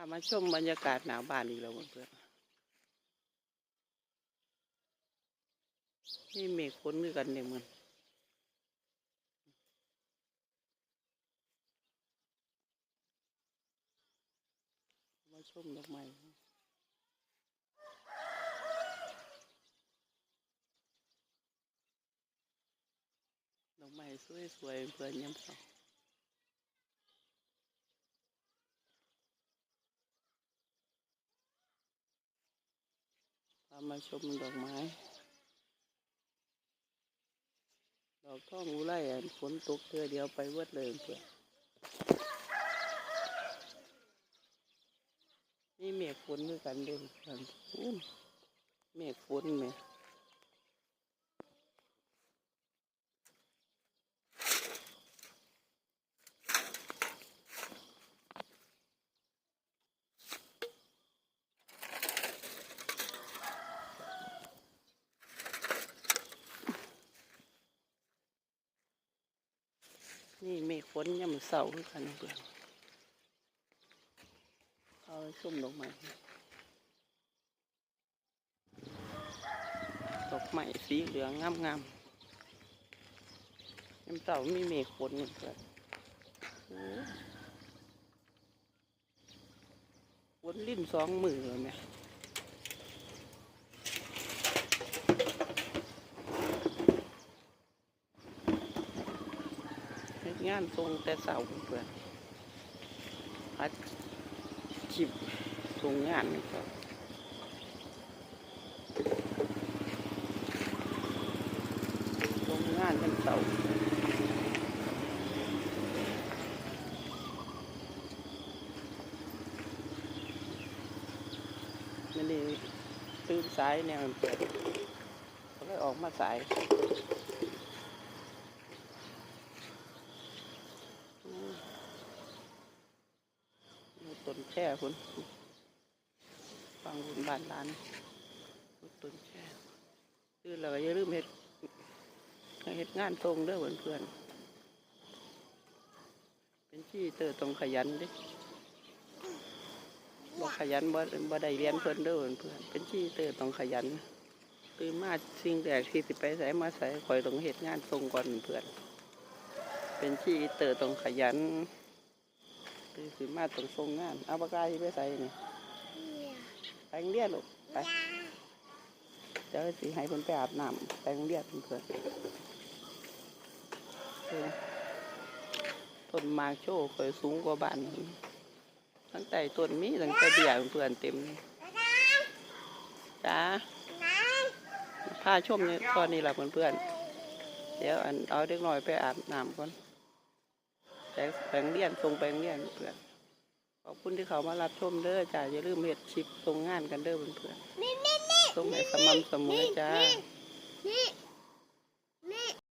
ามาชมบรรยากาศหนาวบ้านอีกแล้วเพื่อนๆนี่เมฆฝนคือกันเนี่ยมันมาชมดอกไม้ดอกไม้สวยๆเพื่อนย้ำเสาามาชมดอกไม้ ดอกท่องอุไรอะฝนตกเทือเดียวไปเวิดเลยเพื่อนนี่เมฆฝนด้วยกันเด้อเพื่อนเมฆฝนแหม่ นี่เมฆฝนยามมื้อเสาด้วยกันเพื่อนเอาไปชมดอกไม้ดอกไม้สีเหลืองงามงามๆยามเสามีเมฆฝนเพื่อนฝนลิ้นสองมือเลยแม่ เฮ็ด งานทรงแต่เสาเพื่อนพัดชิบทรงงานครับทรงงานเป็นเสาไม่ได้ตื่นสายแนวมันเปิดก็เลยออกมาสาย มีต้น แช่คุณฟังคุณบ้านร้านมีต้นแช่คือเราก็อย่าลืมเห็ดเห็ดงานตรงเด้อเพื่อนเพื่อนๆเป็นที่เตอต้องขยันด้บ่ขยันบ่บ่ได้เรียนเพิ่อนเด้อเพื่อนเพื่อนเป็นที่เตอต้องขยันตื่นมาสิ่งแรกที่สิไปใส่มาใส่คอยต้องเห็ดงานตรงก่อนเพื่อน เป็นที่เตอต้องขยัน สิมาตรงทรงงาน เอาปากกาที่ไปใส่นี่ไปโรงเรียนลูกไปเดี๋ยวสิให้เพิ่นไปอาบน้ำไปโรงเรียนเพื่อนๆเออต้นหมากโชว์เคยสูงกว่าบ้านนี่ตั้งแต่ต้นมีตั้งแต่เบี้ยเพื่อนๆเต็มเลยจ้าพาชมเนี่ยตอนนี้แหละเพื่อนๆเดี๋ยวอันเอาเด็กน้อยไปอาบน้ำก่อน แปลงแปลงเรียนส่งแปลงเรียนเพื่อนขอบคุณที่เขามารับชมเด้อจ้าอย่าลืมเฮ็ดชิปส่งงานกันเด้อเพื่อนๆส่งให้สม่ำเสมอจ้านี่